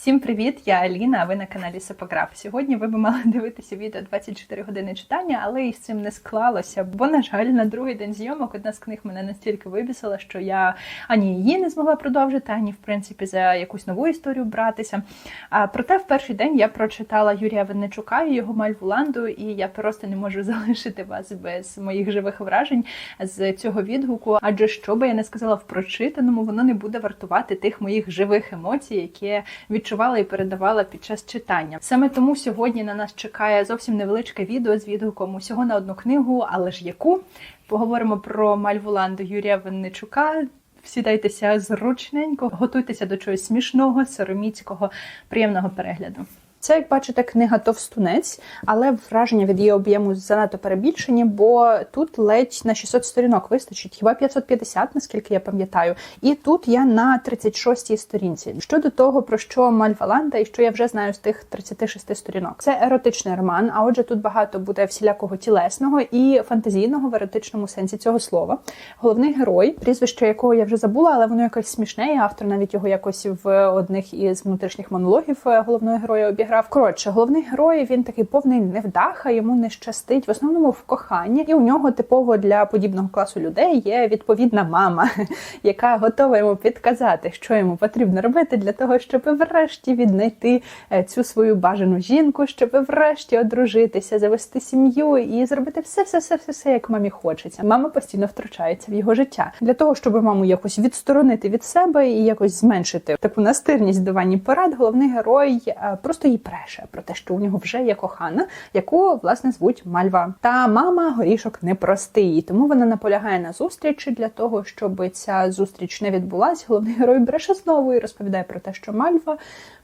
Всім привіт! Я Аліна. А ви на каналі Сапограф. Сьогодні ви б мали дивитися відео 24 години читання, але із цим не склалося. Бо, на жаль, на другий день зйомок одна з книг мене настільки вибісила, що я ані її не змогла продовжити, ані в принципі за якусь нову історію братися. А проте в перший день я прочитала Юрія Винничука і його Мальвуланду, і я просто не можу залишити вас без моїх живих вражень з цього відгуку. Адже що би я не сказала в прочитаному, воно не буде вартувати тих моїх живих емоцій, які відчувала і передавала під час читання. Саме тому сьогодні на нас чекає зовсім невеличке відео з відгуком усього на одну книгу, але ж яку поговоримо про Мальвуланду Юрія Винничука. Сідайтеся зручненько, готуйтеся до чогось смішного, сороміцького, приємного перегляду. Це, як бачите, книга товстунець, але враження від її об'єму занадто перебільшені, бо тут ледь на 600 сторінок вистачить, хіба 550, наскільки я пам'ятаю. І тут я на 36-й сторінці. Щодо того, про що Мальваланда і що я вже знаю з тих 36 сторінок. Це еротичний роман, а отже, тут багато буде всілякого тілесного і фантазійного в еротичному сенсі цього слова. Головний герой, прізвище якого я вже забула, але воно якось смішне, і автор навіть його якось в одних із внутрішніх монологів е, головного героя обіграв. Коротше, головний герой він такий повний невдаха, йому не щастить, в основному в коханні, і у нього типово для подібного класу людей є відповідна мама, яка готова йому підказати, що йому потрібно робити для того, щоб врешті віднайти е, цю свою бажану жінку, щоб врешті одружитися, завести сім'ю і зробити все, все, все, все, все, як мамі хочеться. Мама постійно втручається в його життя для того, щоб маму якось відсторонити від себе і якось зменшити таку настирність даванні порад. Головний герой е, просто її бреше про те, що у нього вже є кохана, яку власне звуть Мальва. Та мама горішок непростий, тому вона наполягає на зустрічі для того, щоб ця зустріч не відбулась. Головний герой бреше знову і розповідає про те, що Мальва.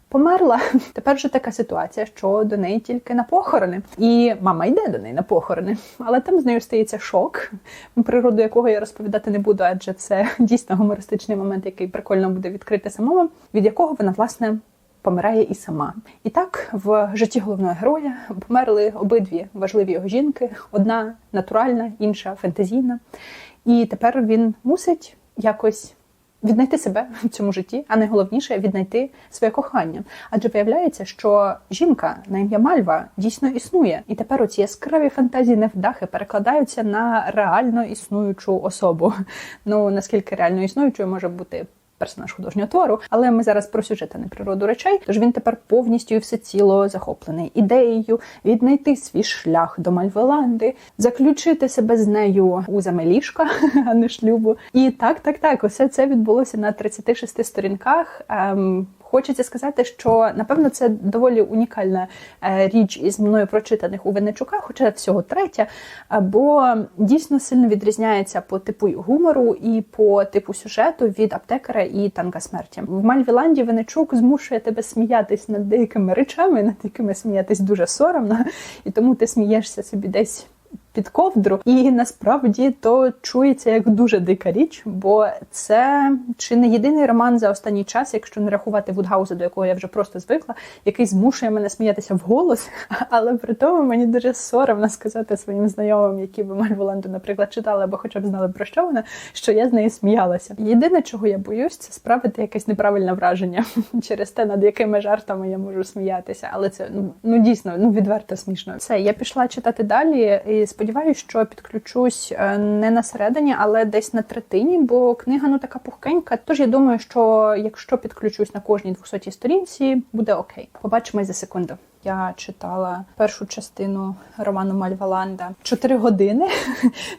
Померла тепер же така ситуація, що до неї тільки на похорони, і мама йде до неї на похорони, але там з нею стається шок, природу якого я розповідати не буду, адже це дійсно гумористичний момент, який прикольно буде відкрити самому, від якого вона власне помирає і сама. І так в житті головного героя померли обидві важливі його жінки: одна натуральна, інша фентезійна. І тепер він мусить якось. Віднайти себе в цьому житті, а найголовніше віднайти своє кохання. Адже виявляється, що жінка на ім'я Мальва дійсно існує, і тепер оці яскраві фантазії невдахи перекладаються на реально існуючу особу. Ну наскільки реально існуючою може бути персонаж художнього твору, але ми зараз про сюжет, а не природу речей. Тож він тепер повністю і всеціло захоплений ідеєю віднайти свій шлях до Мальвеланди, заключити себе з нею у ліжка, а не шлюбу. І так, так, так, усе це відбулося на 36 сторінках. Ем, Хочеться сказати, що напевно це доволі унікальна е, річ із мною прочитаних у Винничука, хоча всього третя, бо дійсно сильно відрізняється по типу гумору і по типу сюжету від аптекаря і танка смерті. В Мальвіланді Винничук змушує тебе сміятись над деякими речами, над якими сміятись дуже соромно, і тому ти смієшся собі десь під ковдру, і насправді то чується як дуже дика річ, бо це чи не єдиний роман за останній час, якщо не рахувати Вудгауза, до якого я вже просто звикла, який змушує мене сміятися вголос, але при тому мені дуже соромно сказати своїм знайомим, які би Мальволанду, наприклад, читали або хоча б знали про що вона, що я з нею сміялася. Єдине, чого я боюсь, це справити якесь неправильне враження через те, над якими жартами я можу сміятися. Але це ну ну дійсно ну відверто смішно. Все, я пішла читати далі і сподіваюся, сподіваюся, що підключусь е, не на середині, але десь на третині, бо книга ну така пухкенька. Тож я думаю, що якщо підключусь на кожній 200 сторінці, буде окей. Побачимось за секунду. Я читала першу частину роману Мальваланда чотири години.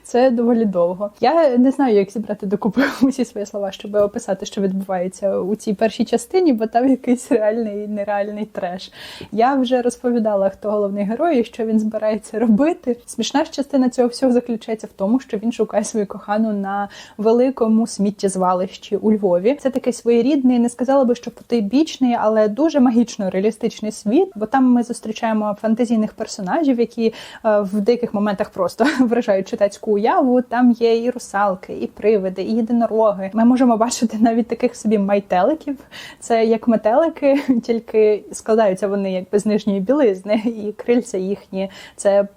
Це доволі довго. Я не знаю, як зібрати докупи усі свої слова, щоб описати, що відбувається у цій першій частині, бо там якийсь реальний нереальний треш. Я вже розповідала, хто головний герой і що він збирається робити. Смішна ж частина цього всього заключається в тому, що він шукає свою кохану на великому сміттєзвалищі у Львові. Це такий своєрідний, не сказала би, що потойбічний, але дуже магічно реалістичний світ, бо там ми зустрічаємо фантазійних персонажів, які е, в деяких моментах просто вражають читацьку уяву. Там є і русалки, і привиди, і єдинороги. Ми можемо бачити навіть таких собі майтеликів. Це як метелики, тільки складаються вони якби з нижньої білизни, і крильця їхні це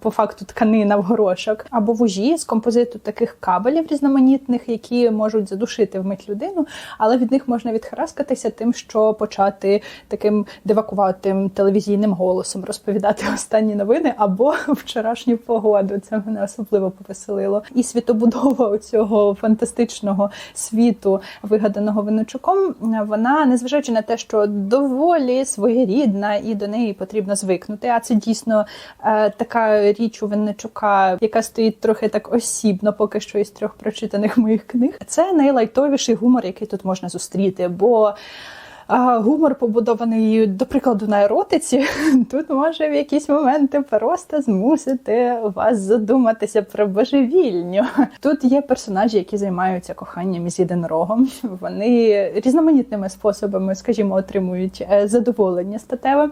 по факту тканина в горошок, або вужі з композиту таких кабелів різноманітних, які можуть задушити вмить людину, але від них можна відхараскатися тим, що почати таким дивакуватим телевізійним голосом розповідати останні новини або вчорашню погоду. Це мене особливо повеселило. І світобудова цього фантастичного світу, вигаданого Винничуком, вона, незважаючи на те, що доволі своєрідна і до неї потрібно звикнути. А це дійсно е, така річ у Винничука, яка стоїть трохи так осібно, поки що із трьох прочитаних моїх книг. Це найлайтовіший гумор, який тут можна зустріти. бо гумор побудований, до прикладу, на еротиці, тут може в якісь моменти просто змусити вас задуматися про божевільню. Тут є персонажі, які займаються коханням із єдинорогом. Вони різноманітними способами, скажімо, отримують е, задоволення статеве.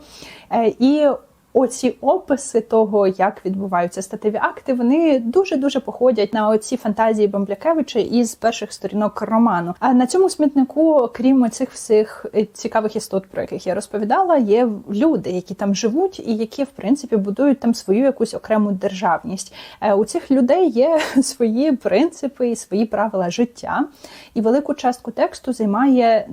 Е, і оці описи того, як відбуваються статеві акти, вони дуже дуже походять на оці фантазії Бамблякевича із перших сторінок роману. А на цьому смітнику, крім цих всіх е, цікавих істот, про яких я розповідала, є люди, які там живуть, і які в принципі будують там свою якусь окрему державність. Е, у цих людей є свої принципи і свої правила життя, і велику частку тексту займає,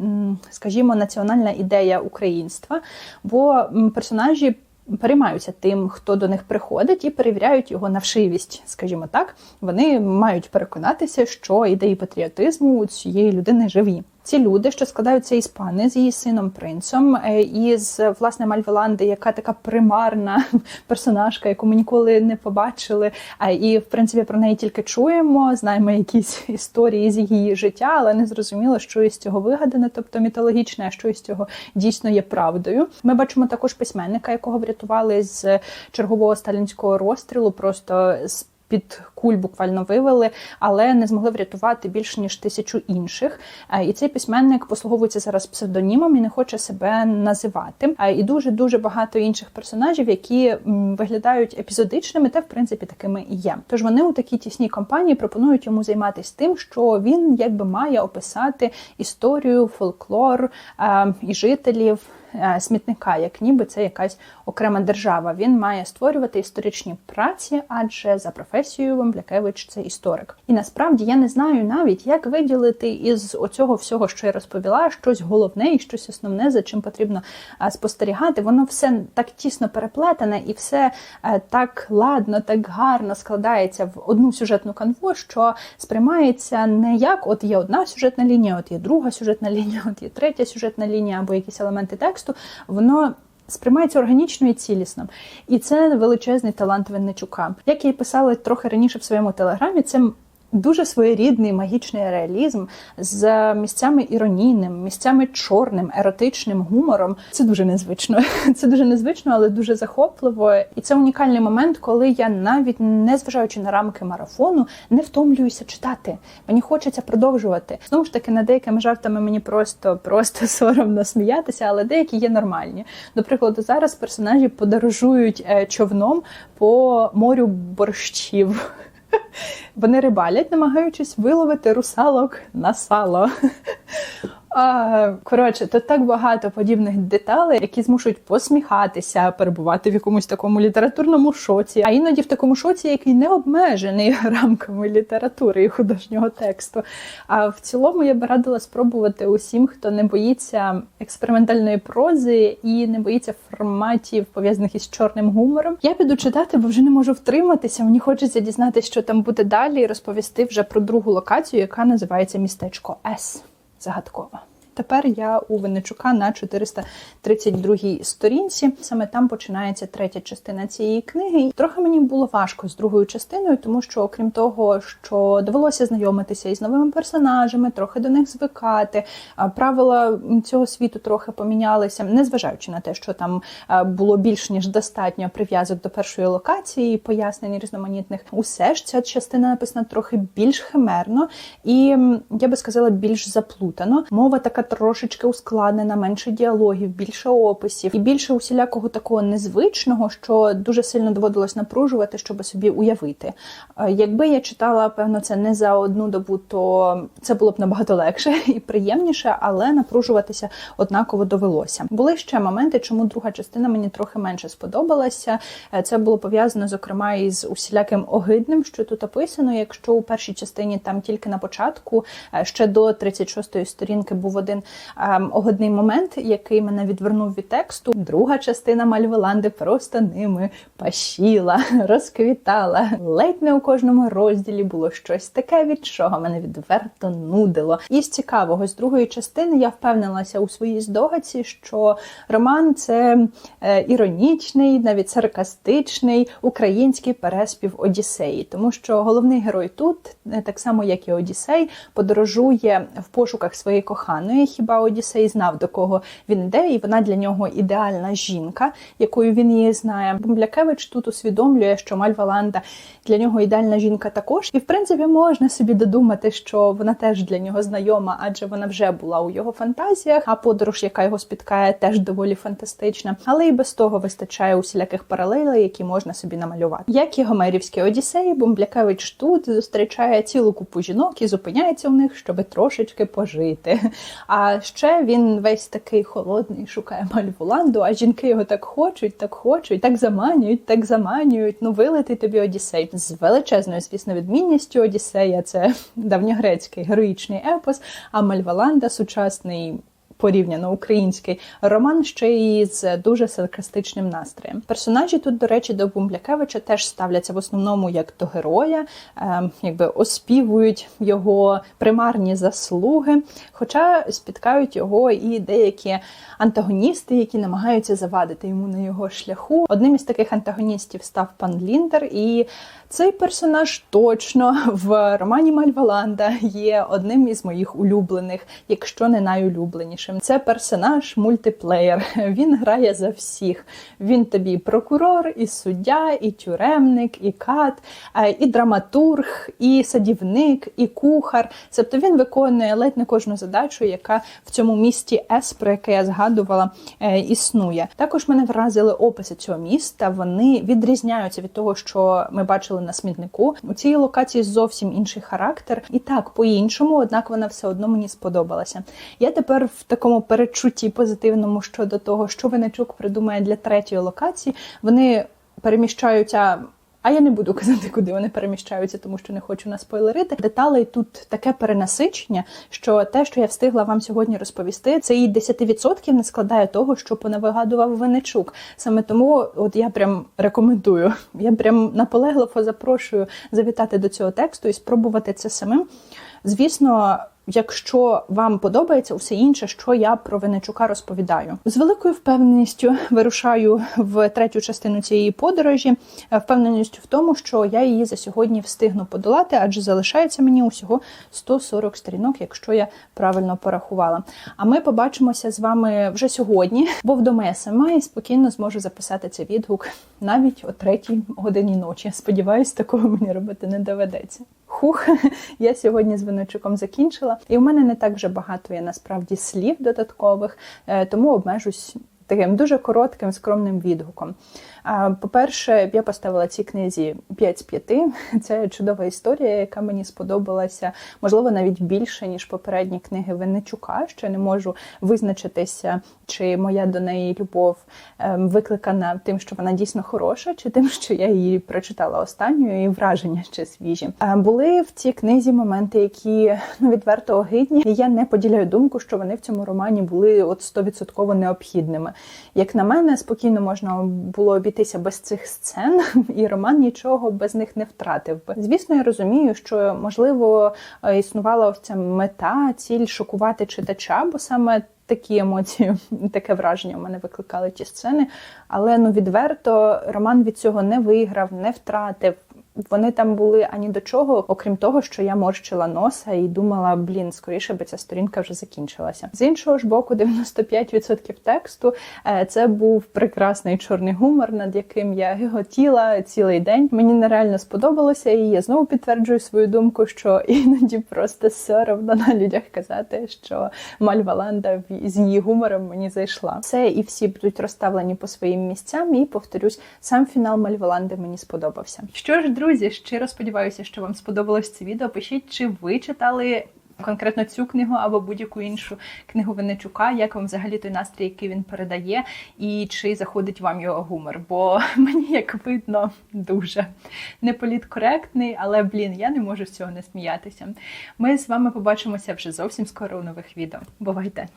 скажімо, національна ідея українства, бо персонажі переймаються тим, хто до них приходить, і перевіряють його на вшивість, скажімо так. Вони мають переконатися, що ідеї патріотизму у цієї людини живі. Ці люди, що складаються із пани з її сином принцем, е, із власне Мальвеланди, яка така примарна персонажка, яку ми ніколи не побачили. І в принципі про неї тільки чуємо, знаємо якісь історії з її життя, але не зрозуміло, що із цього вигадане, тобто мітологічне, а що із цього дійсно є правдою. Ми бачимо також письменника, якого врятували з чергового сталінського розстрілу, просто з під куль буквально вивели, але не змогли врятувати більше ніж тисячу інших. Е, і цей письменник послуговується зараз псевдонімом і не хоче себе називати. Е, і дуже дуже багато інших персонажів, які виглядають епізодичними, та в принципі такими і є. Тож вони у такій тісній компанії пропонують йому займатися тим, що він якби має описати історію, фольклор е, і жителів. Смітника, як ніби це якась окрема держава. Він має створювати історичні праці, адже за професією Вамблякевич це історик. І насправді я не знаю навіть, як виділити із оцього всього, що я розповіла, щось головне і щось основне, за чим потрібно спостерігати. Воно все так тісно переплетене і все е, так ладно, так гарно складається в одну сюжетну канву, що сприймається не як от є одна сюжетна лінія, от є друга сюжетна лінія, от є третя сюжетна лінія або якісь елементи тексту, воно сприймається органічно і цілісно. І це величезний талант Винничука. Як я і писала трохи раніше в своєму телеграмі, це Дуже своєрідний магічний реалізм з місцями іронійним, місцями чорним, еротичним гумором. Це дуже незвично. Це дуже незвично, але дуже захопливо. І це унікальний момент, коли я навіть не зважаючи на рамки марафону, не втомлююся читати. Мені хочеться продовжувати. Знову ж таки, над деякими жартами мені просто просто соромно сміятися, але деякі є нормальні. До прикладу, зараз персонажі подорожують е, човном по морю борщів. Вони рибалять, намагаючись виловити русалок на сало. А, Коротше, тут так багато подібних деталей, які змушують посміхатися, перебувати в якомусь такому літературному шоці, а іноді в такому шоці, який не обмежений рамками літератури і художнього тексту. А в цілому я би радила спробувати усім, хто не боїться експериментальної прози і не боїться форматів, пов'язаних із чорним гумором. Я піду читати, бо вже не можу втриматися. Мені хочеться дізнатися, що там буде далі, і розповісти вже про другу локацію, яка називається містечко С загадкова. Тепер я у Винничука на 432 сторінці. Саме там починається третя частина цієї книги. Трохи мені було важко з другою частиною, тому що, окрім того, що довелося знайомитися із новими персонажами, трохи до них звикати. Правила цього світу трохи помінялися, незважаючи на те, що там було більш ніж достатньо прив'язок до першої локації, пояснень різноманітних. Усе ж ця частина написана трохи більш химерно і я би сказала більш заплутано. Мова така трошечки ускладнена, менше діалогів, більше описів і більше усілякого такого незвичного, що дуже сильно доводилось напружувати, щоб собі уявити. Е, якби я читала, певно, це не за одну добу, то це було б набагато легше і приємніше, але напружуватися однаково довелося. Були ще моменти, чому друга частина мені трохи менше сподобалася. Е, це було пов'язано зокрема із усіляким огидним, що тут описано. Якщо у першій частині там тільки на початку, е, ще до 36-ї сторінки був один ем, огидний момент, який мене відвернув від тексту. Друга частина Мальвеланди просто ними пашіла, розквітала. Ледь не у кожному розділі було щось таке, від чого мене відверто нудило. І з цікавого з другої частини я впевнилася у своїй здогадці, що роман це е, іронічний, навіть саркастичний український переспів Одіссеї, тому що головний герой тут, е, так само як і Одіссей, подорожує в пошуках своєї коханої. Хіба Одіссей знав до кого він йде, і вона для нього ідеальна жінка, якою він її знає. Бумблякевич тут усвідомлює, що Мальваланда для нього ідеальна жінка також, і в принципі можна собі додумати, що вона теж для нього знайома, адже вона вже була у його фантазіях. А подорож, яка його спіткає, теж доволі фантастична. Але і без того вистачає усіляких паралелей, які можна собі намалювати. Як і Гомерівські Одіссеї, Бумблякевич тут зустрічає цілу купу жінок і зупиняється у них, щоб трошечки пожити. А ще він весь такий холодний, шукає Мальвуланду, а жінки його так хочуть, так хочуть, так заманюють, так заманюють. Ну вилетить тобі Одіссей з величезною, звісно, відмінністю Одіссея. Це давньогрецький героїчний епос, а Мальваланда сучасний порівняно український роман ще й з дуже саркастичним настроєм. Персонажі тут, до речі, до Бумблякевича теж ставляться в основному як до героя, е, якби оспівують його примарні заслуги, хоча спіткають його і деякі антагоністи, які намагаються завадити йому на його шляху. Одним із таких антагоністів став пан Ліндер, і цей персонаж точно в романі Мальваланда є одним із моїх улюблених, якщо не найулюбленішим. Це персонаж мультиплеєр. Він грає за всіх. Він тобі і прокурор, і суддя, і тюремник, і кат, і драматург, і садівник, і кухар. Тобто він виконує ледь не кожну задачу, яка в цьому місті С, про яке я згадувала, е, існує. Також мене вразили описи цього міста. Вони відрізняються від того, що ми бачили на смітнику. У цій локації зовсім інший характер, і так по-іншому, однак вона все одно мені сподобалася. Я тепер в такому перечутті позитивному щодо того, що Венечук придумає для третьої локації. Вони переміщаються. А я не буду казати, куди вони переміщаються, тому що не хочу наспойлерити. Деталей тут таке перенасичення, що те, що я встигла вам сьогодні розповісти, це і 10% не складає того, що понавигадував Винничук. Саме тому, от я прям рекомендую, я прям наполегливо запрошую завітати до цього тексту і спробувати це самим. Звісно. Якщо вам подобається усе інше, що я про Венечука розповідаю, з великою впевненістю вирушаю в третю частину цієї подорожі, впевненістю в тому, що я її за сьогодні встигну подолати, адже залишається мені усього 140 сторінок, якщо я правильно порахувала. А ми побачимося з вами вже сьогодні, бо вдома я сама і спокійно зможу записати цей відгук навіть о третій годині ночі. Сподіваюсь, такого мені робити не доведеться. Хух, я сьогодні з Виночуком закінчила, і у мене не так вже багато є насправді слів додаткових, е, тому обмежусь таким дуже коротким, скромним відгуком. По-перше, я поставила цій книзі 5 з 5. Це чудова історія, яка мені сподобалася, можливо, навіть більше, ніж попередні книги Винничука. Ще не можу визначитися, чи моя до неї любов ем, викликана тим, що вона дійсно хороша, чи тим, що я її прочитала останньою, і враження ще свіжі. Були в цій книзі моменти, які ну відверто огидні. І я не поділяю думку, що вони в цьому романі були от стовідсотково необхідними. Як на мене, спокійно можна було обійтися без цих сцен, і роман нічого без них не втратив. Звісно, я розумію, що можливо е, існувала ось ця мета, ціль шокувати читача, бо саме. Такі емоції, таке враження у мене викликали ті сцени. Але ну відверто Роман від цього не виграв, не втратив. Вони там були ані до чого, окрім того, що я морщила носа і думала, блін, скоріше би ця сторінка вже закінчилася. З іншого ж боку, 95% тексту е, це був прекрасний чорний гумор, над яким я гиготіла цілий день. Мені нереально сподобалося, і я знову підтверджую свою думку, що іноді просто соромно на людях казати, що Мальва Ланда в- з її гумором мені зайшла. Все і всі будуть розставлені по своїм місцям. І повторюсь, сам фінал Мальваланди мені сподобався. Що ж, друзі, щиро сподіваюся, що вам сподобалось це відео. Пишіть, чи ви читали. Конкретно цю книгу або будь-яку іншу книгу Винничука, як вам взагалі той настрій, який він передає, і чи заходить вам його гумор? Бо мені, як видно, дуже не політкоректний, але блін, я не можу з цього не сміятися. Ми з вами побачимося вже зовсім скоро у нових відео. Бувайте!